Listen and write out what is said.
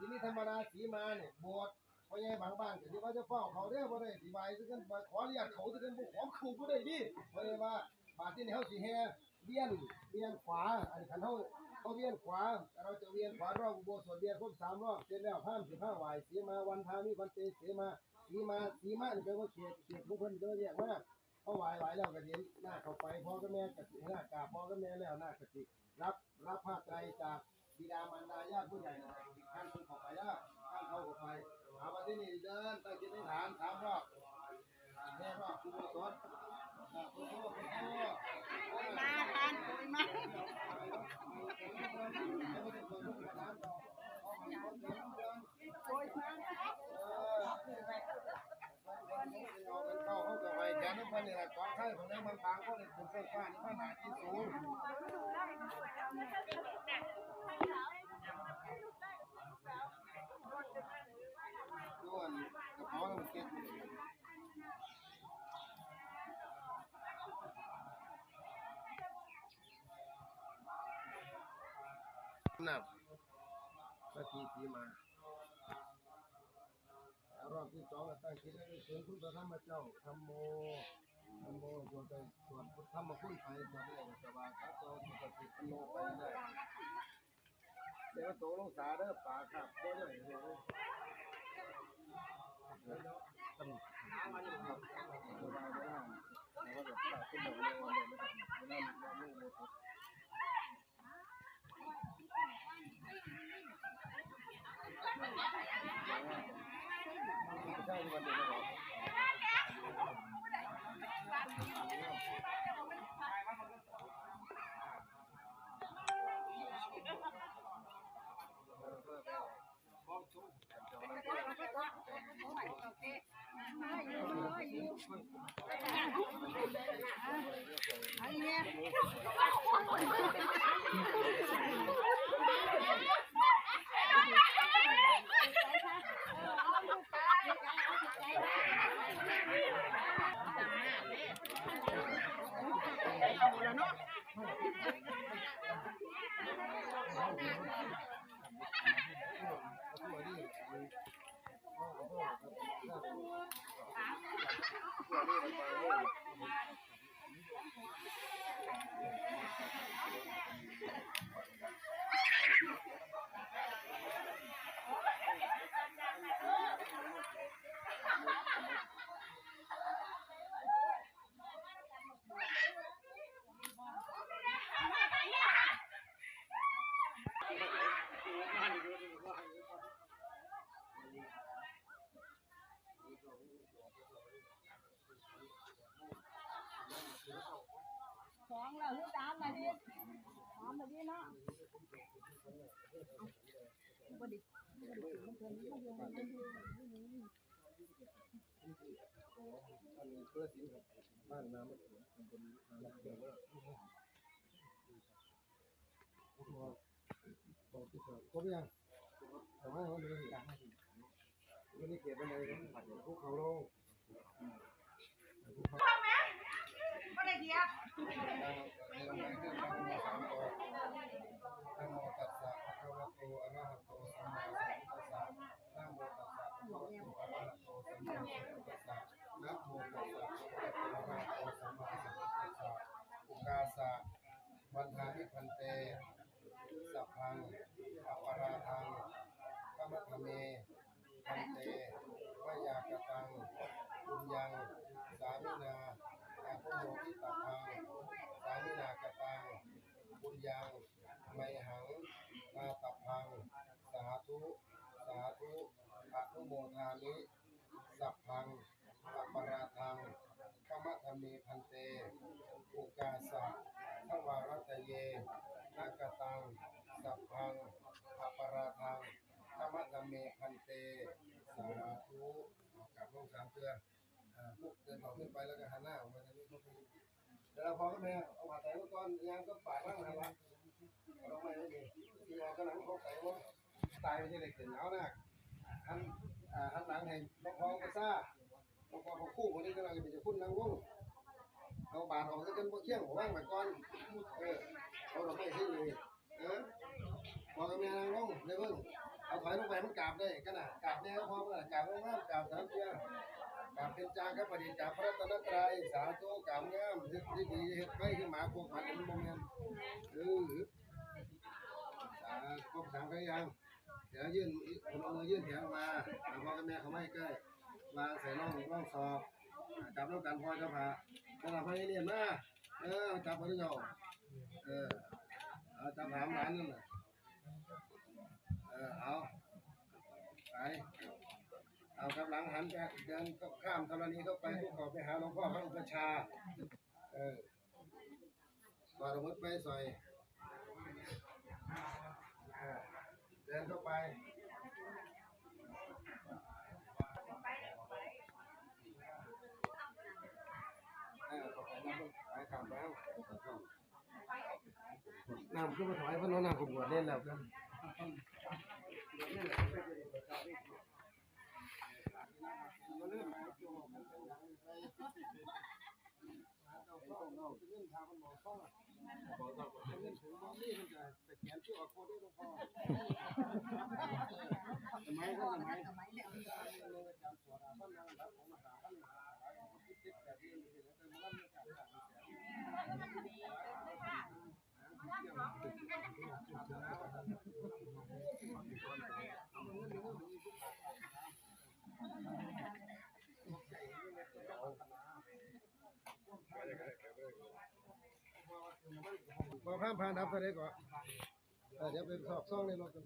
ทีนี้ธรรมดาสีมาเนี่ยบสถ์พ่อใหญ่บางบ้านก็สิว่าจะฟ้องเขาเด้อบ่ได้สิบายซะกันขออนุญาตเขาซะกันบ่ขอเขาบ่ได้ดิเพราะว่าบาดที่นี่เฮาสิแห่เวียนเวียนขวา อันนี้คันเฮาเขาเวียนขวาแต่เราจะเวียนขวารอบอุโบสถเวียนครบสามรอบเสร็จแล้วห้ามสิบห้าไหวสีมาวันทามีวันเตสีมาสีมาสีมานี่แปลว่าเขตเขตของเพิ่นเด้อแยกมาเขาไหวไหวแล้วก็เห็นหน้าเข้าไปพ่อกับแม่ก็สิหน้ากราบพ่อกับแม่แล้วหน้าก็สิรับรับผ้าไตรจาก บิดามารดาญาติผู้ใหญ่นะท่านเพิ่นเข้าไปแล้วท่านเขาเข้าไปเอามาที่นี่เดินตั้งจิตอธิษฐานสามรอบแม่รอบอุโบสถอ่าพุทโธพุทโธมาทานปุ๋ยมาเข้าเข้ากับไปแกนี่คนนี่แหละกองไข่ของในเมืองบางก็เลยคุณเส้นฟ้านี่ขนาดที่สูง ด้วนกระเพาะมันเก็บนับนาทีสีมารอบที่สองตั้งจิตให้ถึงคุณพระธรรม เจ้าธรรมโมธรรมโมสวดไปสวดพุทธรรมคุณไปสวดเรื่องสบายครับโตสุขติโนไปเดี๋ยวตลงสาเด้อป่าครับเด้อเลยต้องหาวันนี้ครับสบายไม่ได้แล้วก็แบ แล้วเนาะ สองแล้วที่สามมาดิสามมาดิเนาะอันนี้เพื่อสินครับบ้านน้ำมันสวนตำบลนาเขียวว่าบอกที่สองครบยังแต่ว่าวันดีวันนี้เขาลงภูเขาไม่ได้เดียวนะโมตัสสะภะคะวะโตอะระหะโตสัมมาสัมพุทธัสสะนะโมตัสสะภะคะวะโตอะระหะโตสัมมาสัมพุทธัสสะนะโมตัสสะภะคะวะโตอะระหะโตสัมมา วันทามิพันเต สัพพังอปาราทังกัมมะทะเมพันเตวยากตังปุญญัง สามินาอาภโมทิตาพัง สามินากตัง บุญ ยังไมหังนาตพัง สาธุ สาธุอนุโมทามิสัพพังอัปปราทังขมะธรรมีพันเตอุกาสะทวารัตเยนากตัง สัพพังอัปปราทังขมะธรรมีพันเต สาธุกับลงสามเตือนอ่าพวกเดินต่อขึ้นไปแล้วก็หันหน้าออกมาทางนี้ก็คือ เดี๋ยวเราพอกันแม่เอามาใส่ไว้อนยางก็ปาดบ้างนะครับเราไม่ได้ดีที่ออกกำลังเขาใส่ว่าตายไม่ใช่เด็กเกิดหนาวนะหันอ่าหันหลังให้น้องพองไปซ่าน้องพองเขาคู่คนนี้กำลังจะเป็นคุณนนางวงเอาบาดออกแล้วกันพวกเชี่ยงหัวบ้างมาก่อนเออเอาดอกไม้ที่เลยเออพอกันแม่นางวงเลยเพิ่งเอาถอยลงไปมันกราบได้ก็น่ะกราบแน่พอเมื่อกราบงามๆกราบสามเที่ยง กราบเป็นจางครับปฏิจาพระรัตนตรัยสาธุกราบงามเฮ็ดที่ดีเฮ็ดไปคือหมาพวกมันเป็นโมเมนเออสาครบสามครั้งยังเดี๋ยวยื่นคนเอามือยื่นแขนออกมาเอาพ่อกับแม่เขาไม่ใกล้วางใส่น่องน่องศอกจับแล้วกันพ่อเจ้าพระกระดาษพระเรียนมาเออจับพระเจ้าเออเอาจับหามหลานนั่นแหละเออเอาไป เอากำลังหันไปเดินข้ามธรณีเข้าไปทุกขอไปหาหลวงพ่อพระอุปชาเออก่อนสมมติไปสออเดินเข้าไปเออเข้าไปน้ำไปข้ามแล้วน้ำขึ้นมาถอยเพราะน้องน้ำขบวนเล่นแล้วกัน สมัยก็สมัย พอข้ามผ่านทับไปได้ก่อนเออเดี๋ยวไปสอบซ่องในรถกัน